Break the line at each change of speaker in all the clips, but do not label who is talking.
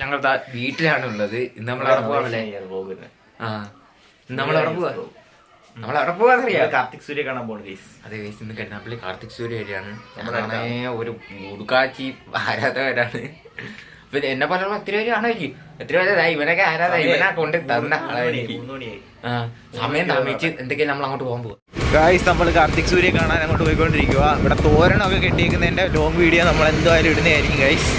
ഞങ്ങൾ വീട്ടിലാണ് ഉള്ളത് ഇന്ന് നമ്മൾ അവിടെ പോകാമല്ലേ ആ നമ്മൾ അവിടെ പോവാ. നമ്മൾ അവിടെ പോവാന്നറിയാം?
കാർത്തിക് സൂര്യ കാണാൻ പോകണം ഗൈസ്
അതെ guys, ഇന്ന് കണ്ണാപ്പിള്ളി കാർത്തിക് സൂര്യ വരെയാണ് നമ്മളാണേ ഒരു മുടുക്കാച്ചി ആരാധകരാണ്. പിന്നെ എന്നെ പോലുള്ള എത്ര പേര് കാണുമായിരിക്കും. എത്ര പേര് ഇവനൊക്കെ ആരാധക ഇവനാ കൊണ്ട് തന്ന ആളായിരിക്കും.
മണിയായി.
ആ സമയം താമസിച്ച് എന്തൊക്കെയാ നമ്മൾ അങ്ങോട്ട് പോകാൻ പോകും
ഗായ്സ് നമ്മൾ കാർത്തിക് സൂര്യ കാണാൻ അങ്ങോട്ട് പോയിക്കൊണ്ടിരിക്കുക ഇവിടെ തോരണമൊക്കെ കെട്ടിയേക്കുന്നതിന്റെ ലോങ് വീഡിയോ നമ്മൾ എന്തായാലും ഇടുന്നതായിരിക്കും ഗൈസ്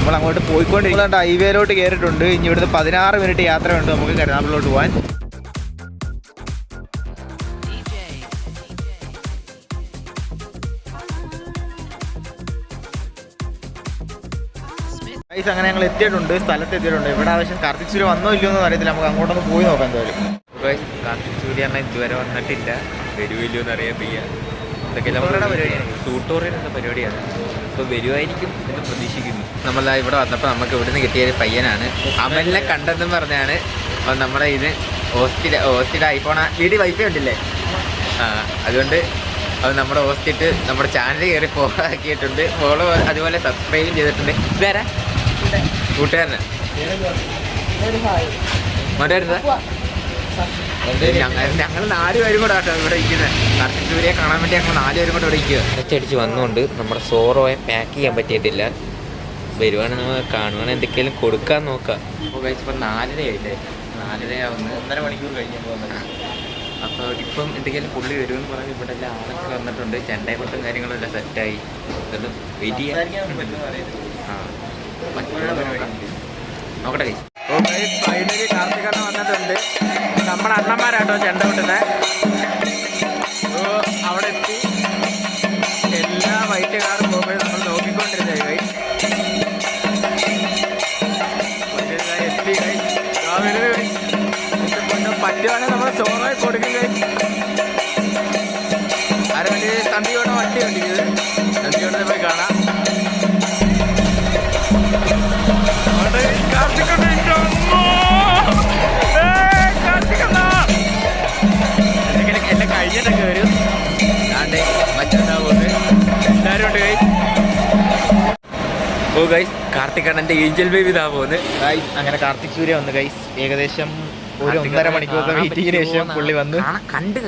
നമ്മൾ അങ്ങോട്ട് പോയിക്കൊണ്ടിരിക്കുന്നുണ്ട് ഹൈവേയിലോട്ട് കയറിയിട്ടുണ്ട് ഇനി ഇവിടുന്ന് പതിനാറ് മിനിറ്റ് യാത്രയുണ്ട് നമുക്ക് കരുനാപ്പിലോട്ട് പോകാൻ ഗൈസ് അങ്ങനെ ഞങ്ങൾ എത്തിയിട്ടുണ്ട്. സ്ഥലത്ത് എത്തിയിട്ടുണ്ട്. ഇവിടെ ആവശ്യം കാർത്തിക് സൂര്യ വന്നോ ഇല്ലയോ എന്ന് അറിയത്തില്ല. നമുക്ക് അങ്ങോട്ടൊന്ന് പോയി നോക്കാം എന്തായാലും.
കാർത്തിക് സൂര്യ ഇതുവരെ വന്നിട്ടില്ല. വരുമില്ലോ എന്ന് അറിയത്തില്ല എന്തൊക്കെ
Tutorial പരിപാടിയാണ്.
ട്യൂട്ടോറിയൽ എന്ന പരിപാടിയാണ് അപ്പോൾ വരുമായിരിക്കും എന്ന് പ്രതീക്ഷിക്കുന്നു. നമ്മൾ ഇവിടെ വന്നപ്പോൾ നമുക്ക് ഇവിടുന്ന് കിട്ടിയ ഒരു പയ്യനാണ്. അമലിനെ കണ്ടെന്നും പറഞ്ഞാണ് അപ്പൊ നമ്മുടെ ഇത് ഹോസ്റ്റിൽ ഹോസ്റ്റിൽ ഐഫോൺ വീട് വൈഫൈ ഉണ്ടല്ലേ? ആ അതുകൊണ്ട് അത് നമ്മുടെ ഹോസ്റ്റിട്ട് നമ്മുടെ ചാനൽ കയറി ഫോളോ ആക്കിയിട്ടുണ്ട്. ഫോളോ അതുപോലെ സബ്സ്ക്രൈബും ചെയ്തിട്ടുണ്ട്. ഇതാരാ? കൂട്ടുകാരനാ? മറ്റായിരുന്നാ ഞങ്ങൾ ഞങ്ങൾ നാലുപേരും കൂടെ കേട്ടോ ഇവിടെ ഇരിക്കുന്നത് കറക്റ്റ് സൂര്യ കാണാൻ വേണ്ടി ഞങ്ങൾ നാലുപേരും കൂടെ ഇവിടെ ഇരിക്കുക ഒറ്റയടിച്ച് വന്നുകൊണ്ട് നമ്മുടെ സോറോയെ പാക്ക് ചെയ്യാൻ പറ്റിയിട്ടില്ല. വരുവാണെങ്കിൽ നമ്മൾ കാണുവാണെങ്കിൽ എന്തൊക്കെയാലും കൊടുക്കാൻ നോക്കാം. അപ്പോൾ കഴിച്ച് ഇപ്പം നാലരയായില്ലേ നാലരയാവുന്ന
ഒന്നര മണിക്കൂർ കഴിഞ്ഞപ്പോൾ
അപ്പോൾ ഇപ്പം എന്തെങ്കിലും പുള്ളി വരുമെന്ന് പറഞ്ഞ് ഇവിടെ എല്ലാം ആളൊക്കെ വന്നിട്ടുണ്ട്. ചെണ്ടൈക്കൊട്ടും കാര്യങ്ങളും എല്ലാം സെറ്റായി ഇതൊന്നും വെയിറ്റ് ചെയ്യാം ആ. നോക്കട്ടെ കഴിച്ച്
ഫൈനലി കാർത്തികണ്ണ വന്നിട്ടുണ്ട്. നമ്മുടെ അണ്ണന്മാരാട്ടോ ചെണ്ട കൊട്ടുന്നത് അവിടെ എത്തി. എല്ലാ വൈറ്റ് കാറും പോകുമ്പോൾ നമ്മൾ നോക്കിക്കൊണ്ടിരുന്നത് കൈ എത്തി കൈ പറ്റുവാണെങ്കിൽ നമ്മൾ ചോറായി കൊടുക്കും കൈ ആരെ വേണ്ടി തന്തിയോടെ വണ്ടി ഓടിക്കുന്നത് എല്ലാം കഴിഞ്ഞിട്ടൊക്കെ വരും
ആണ്ടേ മറ്റുണ്ടാവുന്നത്
എല്ലാവരും ഉണ്ട് കൈ
ഓ ഗൈസ് കാർത്തിക് കണ്ണന്റെ ഏഞ്ചൽ ബേബി ഇതാ പോകുന്നത്
ഗൈസ് അങ്ങനെ കാർത്തിക് സൂര്യ വന്നു ഗൈസ് ഏകദേശം ഒരു ഒന്നര മണിക്കൂറത്തെ മീറ്റിങ്ങിന് ശേഷം പുള്ളി വന്ന്.
കണ്ട്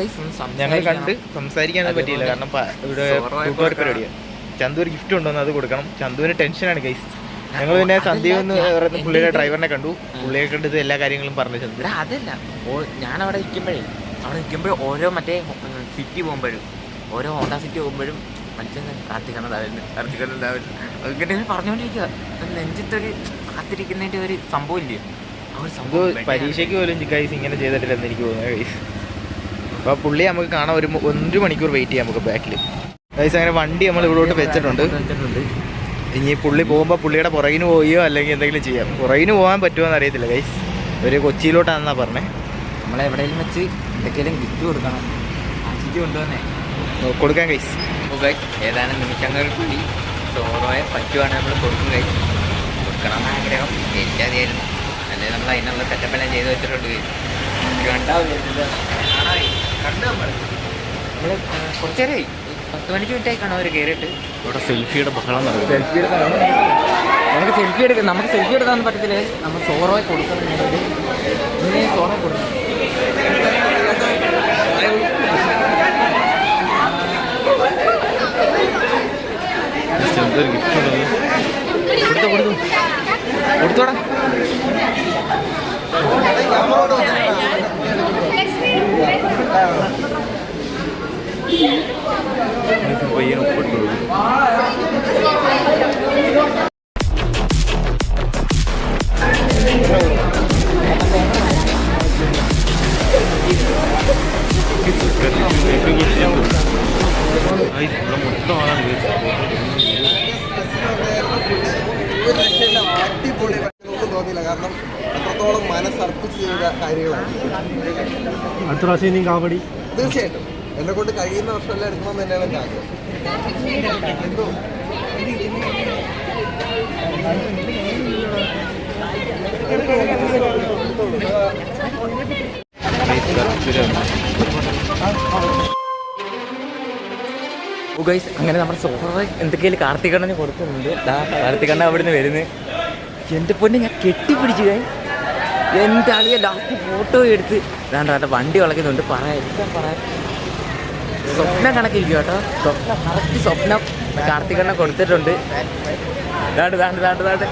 ഞങ്ങൾ കണ്ട് സംസാരിക്കാനൊന്നും പറ്റിയില്ല കാരണം ഇവിടെ കൂട്ടുകാർ പരിപാടിയാണ് ചന്തു ഒരു ഗിഫ്റ്റ് ഉണ്ടോന്ന് അത് കൊടുക്കണം. ചന്തുവിന് ടെൻഷനാണ് ഗൈസ് ഞങ്ങൾ പിന്നെ സന്ദീപ് എന്ന് പറയുന്ന പുള്ളിയുടെ ഡ്രൈവറിനെ കണ്ടു. പുള്ളിയെ കണ്ടിട്ട് എല്ലാ കാര്യങ്ങളും പറഞ്ഞു ചന്തു.
അതല്ല. ഞാൻ അവിടെ നിൽക്കുമ്പോഴേ അവിടെ നിൽക്കുമ്പോഴും ഓരോ മറ്റേ സിറ്റി പോകുമ്പോഴും ഓരോ ഹോണ്ട സിറ്റി പോകുമ്പോഴും മനുഷ്യൻ കാത്തിക്കണതായിരുന്നു കാത്തിക്കണതായിരുന്നു. അങ്ങനെ പറഞ്ഞുകൊണ്ടിരിക്കുക നെഞ്ചത്തൊരു കാത്തിരിക്കുന്നതിന്റെ ഒരു സംഭവം ഇല്ലേ? ആ ഒരു സംഭവം.
പരീക്ഷയ്ക്ക് പോലും ഗൈസ് ഇങ്ങനെ ചെയ്തിട്ടില്ലെന്ന് എനിക്ക് തോന്നുന്നു അപ്പോൾ പുള്ളി നമുക്ക് കാണാൻ ഒരു ഒരു മണിക്കൂർ വെയിറ്റ് ചെയ്യാം നമുക്ക് ബാക്കിൽ ഗൈസ് അങ്ങനെ വണ്ടി നമ്മൾ ഇവിടോട്ട് വെച്ചിട്ടുണ്ട്. ഇനി പുള്ളി പോകുമ്പോൾ പുള്ളിയുടെ പുറകിന് പോയോ അല്ലെങ്കിൽ എന്തെങ്കിലും ചെയ്യാം. പുറകിന് പോകാൻ പറ്റുമോ എന്ന് അറിയത്തില്ല ഗൈസ് ഒരു കൊച്ചിയിലോട്ടാണെന്നാണ് പറഞ്ഞേ.
നമ്മളെ എവിടെയെങ്കിലും വെച്ച് എന്തൊക്കെയും ഗിഫ്റ്റ് കൊടുക്കണം. ആശിച്ച് കൊണ്ടുവന്നേ.
ഓ, കൊടുക്കാം ഗൈസ്
ഏതാനും നിമിഷങ്ങൾക്ക് കൂടി സോറോയെ പറ്റുവാണ് നമ്മൾ കൊടുക്കും കൈസ് കൊടുക്കണം ആഗ്രഹം. എനിക്കറിയായിരുന്നു അല്ലെ നമ്മൾ അതിനുള്ള സെറ്റപ്പെല്ലാം ചെയ്ത് വെച്ചിട്ടുണ്ട് നമ്മൾ കുറച്ചേരായി. പത്ത് മണിക്ക് മിനിറ്റ് ആയി കാണാം അവർ കയറിയിട്ട്
ഇവിടെ സെൽഫിയുടെ ബഹളം നടക്കും
സെൽഫി എടുക്കാൻ നമുക്ക് സെൽഫി എടുക്കാം നമുക്ക് സെൽഫി എടുക്കാൻ പറ്റത്തില്ലേ നമ്മൾ സോറോയെ കൊടുക്കുന്നുണ്ടെങ്കിൽ സോറോയെ കൊടുക്കണം
എന്തൊരു ഗിഫ്റ്റ് ഉള്ളത് കൊടുത്തോ കൊടുത്തു. കൊടുത്തോടാ.
തോന്നിയില്ല കാരണം അത്രത്തോളം മനസ്സർപ്പിച്ച് ചെയ്ത കാര്യങ്ങളാണ്.
അടുത്ത പ്രാവശ്യം ഇനിയും കാവടി.
തീർച്ചയായിട്ടും. എന്നെ കൊണ്ട് കഴിയുന്ന വർഷമെല്ലാം എടുക്കണം തന്നെയാണ് എന്റെ ആഗ്രഹം. എന്തോ?
ഗൈസ് അങ്ങനെ നമ്മുടെ സോഫ എന്തൊക്കെയാലും കാർത്തികണ്ണന് കൊടുക്കുന്നുണ്ട്. ദാ കാർത്തികണ്ണ അവിടുന്ന് വരുന്നത്. എന്റെ പൊന്നെ ഞാൻ കെട്ടിപ്പിടിച്ചു കഴിഞ്ഞു എന്റെ ആളിയെ ലാസ്റ്റ് ഫോട്ടോ എടുത്ത്. വേണ്ട വണ്ടി വളയ്ക്കുന്നുണ്ട്. പറയാം പറയാം. സ്വപ്ന കണക്കിരിക്കും കേട്ടോ. സ്വപ്ന കറക്റ്റ് സ്വപ്നം കാർത്തികണ്ണ കൊടുത്തിട്ടുണ്ട്. ദാണ്ട് ദാണ്ട് ദാണ്ട് ദാണ്ട്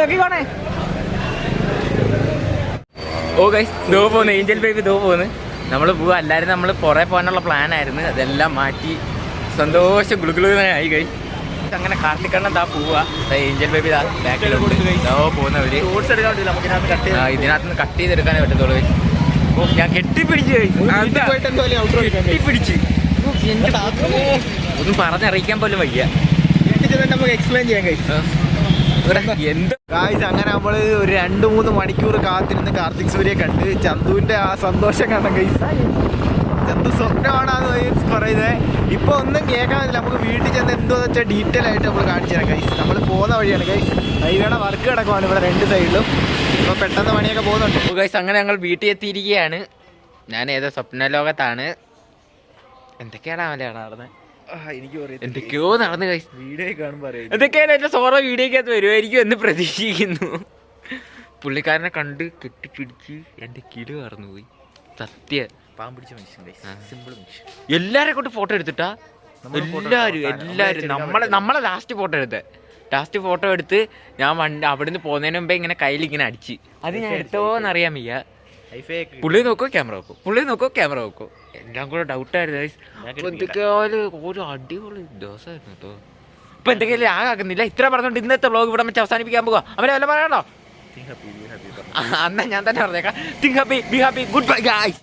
നോക്കിക്കോണേ. ഓ ഗൈസ് ദോ പോന്ന്. ഏഞ്ചൽ ബേബി ദോ പോന്ന്. നമ്മൾ പോവുക എല്ലാവരും നമ്മൾ പുറേ പോകാനുള്ള പ്ലാനായിരുന്നു അതെല്ലാം മാറ്റി. സന്തോഷം. ഗുളുഗുളുനായി ഗൈസ് അങ്ങനെ കാർത്തിക്കണ്ണൻ താ പോവാ ഏഞ്ചൽ ബേബി ബാക്കിലുണ്ട്. ദോ പോകുന്നവര്
ഫ്രൂട്ട്സ് എടുക്കാൻ പറ്റില്ല നമുക്ക് ഇതിനകത്ത് കട്ട്
ഇതിനകത്ത് നിന്ന് കട്ട് ചെയ്തെടുക്കാനേ പറ്റത്തുള്ളൂ ഞാൻ കെട്ടിപ്പിടിച്ച് കെട്ടിപ്പിടിച്ച്. ഒന്നും പറഞ്ഞറിയിക്കാൻ പോലും വയ്യ.
നമുക്ക് എക്സ്പ്ലെയിൻ ചെയ്യാൻ കഴിയും
എന്ത്
ഗായ്സ് അങ്ങനെ നമ്മൾ ഒരു രണ്ട് മൂന്ന് മണിക്കൂർ കാത്തിരുന്ന് കാർത്തിക് സൂര്യ കണ്ട് ചന്തുവിന്റെ ആ സന്തോഷം കാണാൻ ഗൈസ് ചന്തു സ്വപ്നമാണെന്ന് പറയുന്നത് ഇപ്പൊ ഒന്നും കേൾക്കാനില്ല. നമുക്ക് വീട്ടിൽ ചെന്ന് എന്തോ വെച്ചാൽ ഡീറ്റെയിൽ ആയിട്ട് നമ്മൾ കാണിച്ചു തരാം കൈസ് നമ്മൾ പോകുന്ന വഴിയാണ് കൈസ് ഹൈവേയുടെ വർക്ക് കിടക്കുവാണ് ഇവിടെ രണ്ട് സൈഡിലും ഇപ്പൊ പെട്ടെന്ന് പണിയൊക്കെ പോകുന്നുണ്ട്.
ഓ ഗൈസ് അങ്ങനെ ഞങ്ങൾ വീട്ടിൽ എത്തിയിരിക്കുകയാണ് ഞാൻ ഏതോ സ്വപ്ന ലോകത്താണ്. എന്തൊക്കെയാണ് അവലാണ് നടന്നത്
എനിക്ക്
എന്തൊക്കെയോ നടന്നു കൈസ്
വീഡിയോ കാണുമ്പോൾ
എന്തൊക്കെയാണ് എന്റെ സോറ വീഡിയോക്കകത്ത് വരുമായിരിക്കും എന്ന് പ്രതീക്ഷിക്കുന്നു. പുള്ളിക്കാരനെ കണ്ട് കെട്ടിപ്പിടിച്ച് എന്റെ കിലു കറന്നു പോയി സത്യ.
പാമ്പ് പിടിച്ച മനുഷ്യൻ സിമ്പിൾ മനുഷ്യൻ.
എല്ലാരെ കൊണ്ട് ഫോട്ടോ എടുത്തിട്ടാ? എല്ലാരും എല്ലാരും
നമ്മളെ
നമ്മളെ ലാസ്റ്റ് ഫോട്ടോ എടുത്ത്. ലാസ്റ്റ് ഫോട്ടോ എടുത്ത് ഞാൻ വണ്ടി അവിടുന്ന് പോകുന്നതിന് മുമ്പേ ഇങ്ങനെ കയ്യിൽ ഇങ്ങനെ അടിച്ച്. അത് ഞാൻ എടുത്തോന്ന് അറിയാൻ വയ്യ. പുള്ളി നോക്കോ ക്യാമറ വെക്കോ പുള്ളി നോക്കോ ക്യാമറ വെക്കോ എല്ലാം കൂടെ ഡൗട്ട് ആയിരുന്നു ഒരു അടിപൊളി ദിവസമായിരുന്നു കേട്ടോ. ഇപ്പൊ എന്തെങ്കിലും ആകാക്കുന്നില്ല? ഇത്ര പറഞ്ഞോണ്ട് ഇന്നത്തെ വ്ളോഗ് ഇവിടെ വെച്ച് അവസാനിപ്പിക്കാൻ പോവാ. അവരെ വല്ല പറയണോ അന്നാ ഞാൻ തന്നെ പറഞ്ഞേക്കാം. Think happy be happy good bye guys